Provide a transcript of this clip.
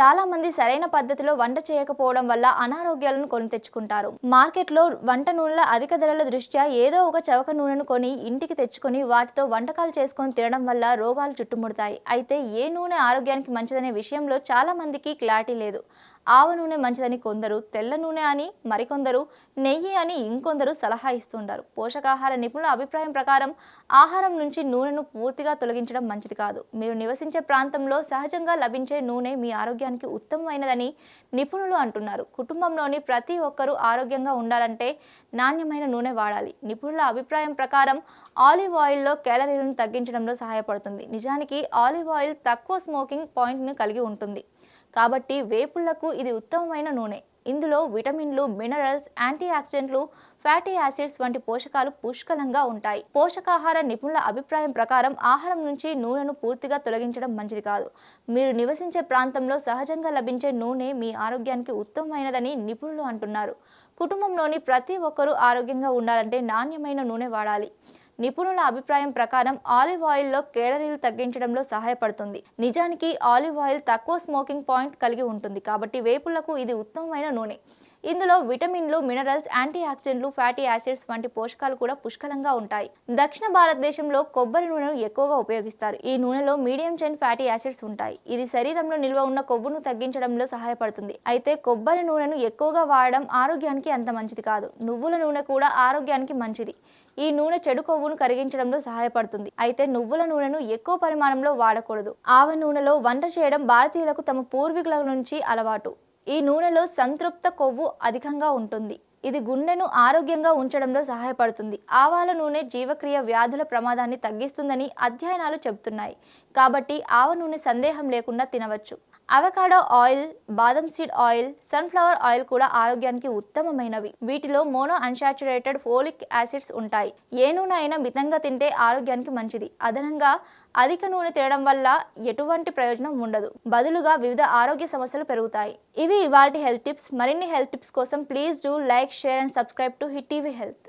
చాలామంది సరైన పద్ధతిలో వంట చేయకపోవడం వల్ల అనారోగ్యాలను కొని తెచ్చుకుంటారు. మార్కెట్లో వంట నూనెల అధిక ధరల దృష్ట్యా ఏదో ఒక చవక నూనెను కొని ఇంటికి తెచ్చుకొని వాటితో వంటకాలు చేసుకొని తినడం వల్ల రోగాలు చుట్టుముడతాయి. అయితే ఏ నూనె ఆరోగ్యానికి మంచిదనే విషయంలో చాలా మందికి క్లారిటీ లేదు. ఆవ నూనె మంచిదని కొందరు తెల్ల నూనె అని మరికొందరు నెయ్యి అని ఇంకొందరు సలహా ఇస్తుంటారు. పోషకాహార నిపుణుల అభిప్రాయం ప్రకారం ఆహారం నుంచి నూనెను పూర్తిగా తొలగించడం మంచిది కాదు. మీరు నివసించే ప్రాంతంలో సహజంగా లభించే నూనె మీ ఆరోగ్యానికి ఉత్తమమైనదని నిపుణులు అంటున్నారు. కుటుంబంలోని ప్రతి ఒక్కరూ ఆరోగ్యంగా ఉండాలంటే నాణ్యమైన నూనె వాడాలి. నిపుణుల అభిప్రాయం ప్రకారం ఆలివ్ ఆయిల్లో క్యాలరీలను తగ్గించడంలో సహాయపడుతుంది. నిజానికి ఆలివ్ ఆయిల్ తక్కువ స్మోకింగ్ పాయింట్ను కలిగి ఉంటుంది. కాబట్టి వేపుళ్ళకు ఇది ఉత్తమమైన నూనె. ఇందులో విటమిన్లు మినరల్స్ యాంటీ ఆక్సిడెంట్లు ఫ్యాటీ యాసిడ్స్ వంటి పోషకాలు పుష్కలంగా ఉంటాయి. పోషకాహార నిపుణుల అభిప్రాయం ప్రకారం ఆహారం నుంచి నూనెను పూర్తిగా తొలగించడం మంచిది కాదు. మీరు నివసించే ప్రాంతంలో సహజంగా లభించే నూనె మీ ఆరోగ్యానికి ఉత్తమమైనదని నిపుణులు అంటున్నారు. కుటుంబంలోని ప్రతి ఒక్కరూ ఆరోగ్యంగా ఉండాలంటే నాణ్యమైన నూనె వాడాలి. నిపుణుల అభిప్రాయం ప్రకారం ఆలివ్ ఆయిల్లో కేలరీలు తగ్గించడంలో సహాయపడుతుంది. నిజానికి ఆలివ్ ఆయిల్ తక్కువ స్మోకింగ్ పాయింట్ కలిగి ఉంటుంది కాబట్టి వేపులకు ఇది ఉత్తమమైన నూనె. ఇందులో విటమిన్లు మినరల్స్ యాంటీ ఆక్సిడెంట్లు ఫ్యాటీ యాసిడ్స్ వంటి పోషకాలు కూడా పుష్కలంగా ఉంటాయి. దక్షిణ భారతదేశంలో కొబ్బరి నూనెను ఎక్కువగా ఉపయోగిస్తారు. ఈ నూనెలో మీడియం చైన్ ఫ్యాటీ యాసిడ్స్ ఉంటాయి. ఇది శరీరంలో నిల్వ ఉన్న కొవ్వును తగ్గించడంలో సహాయపడుతుంది. అయితే కొబ్బరి నూనెను ఎక్కువగా వాడడం ఆరోగ్యానికి అంత మంచిది కాదు. నువ్వుల నూనె కూడా ఆరోగ్యానికి మంచిది. ఈ నూనె చెడు కొవ్వును కరిగించడంలో సహాయపడుతుంది. అయితే నువ్వుల నూనెను ఎక్కువ పరిమాణంలో వాడకూడదు. ఆవ నూనెలో వంట చేయడం భారతీయులకు తమ పూర్వీకుల నుంచి అలవాటు. ఈ నూనెలో సంతృప్త కొవ్వు అధికంగా ఉంటుంది. ఇది గుండెను ఆరోగ్యంగా ఉంచడంలో సహాయపడుతుంది. ఆవాల నూనె జీవక్రియ వ్యాధుల ప్రమాదాన్ని తగ్గిస్తుందని అధ్యయనాలు చెబుతున్నాయి. కాబట్టి ఆవ నూనె సందేహం లేకుండా తినవచ్చు. అవకాడో ఆయిల్ బాదం సీడ్ ఆయిల్ సన్ఫ్లవర్ ఆయిల్ కూడా ఆరోగ్యానికి ఉత్తమమైనవి. వీటిలో మోనో అన్సాచురేటెడ్ ఫోలిక్ యాసిడ్స్ ఉంటాయి. ఏ నూనె అయినా మితంగా తింటే ఆరోగ్యానికి మంచిది. అదనంగా అధిక నూనె తినడం వల్ల ఎటువంటి ప్రయోజనం ఉండదు. బదులుగా వివిధ ఆరోగ్య సమస్యలు పెరుగుతాయి. ఇవి ఇవాటి హెల్త్ టిప్స్. మరిన్ని హెల్త్ టిప్స్ కోసం please do like share and subscribe to hit TV health.